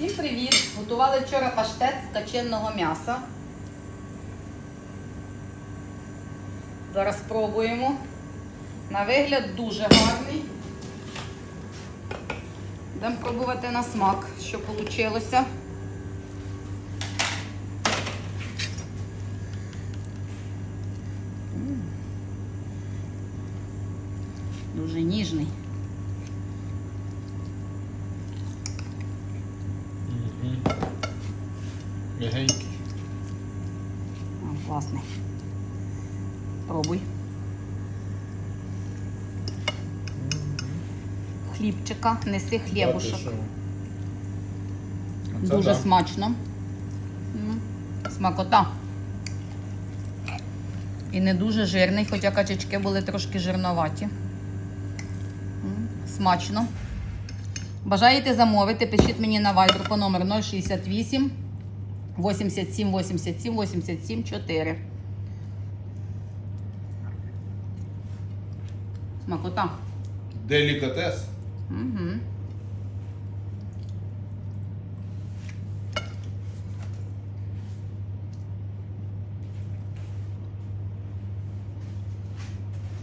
Всім привіт! Готували вчора паштет з каченного м'яса. Зараз спробуємо. На вигляд дуже гарний. Будемо пробувати на смак, що вийшло. Дуже ніжний. Мягенький. Класний. Пробуй. Хлібчика, неси хлібушок. Дуже да. смачно. Смакота. І не дуже жирний, хоча качечки були трошки жирноваті. Смачно. Бажаєте замовити? Пишіть мені на Viber по номеру 068 87 87 87 4. Смакота. Делікатес. Угу.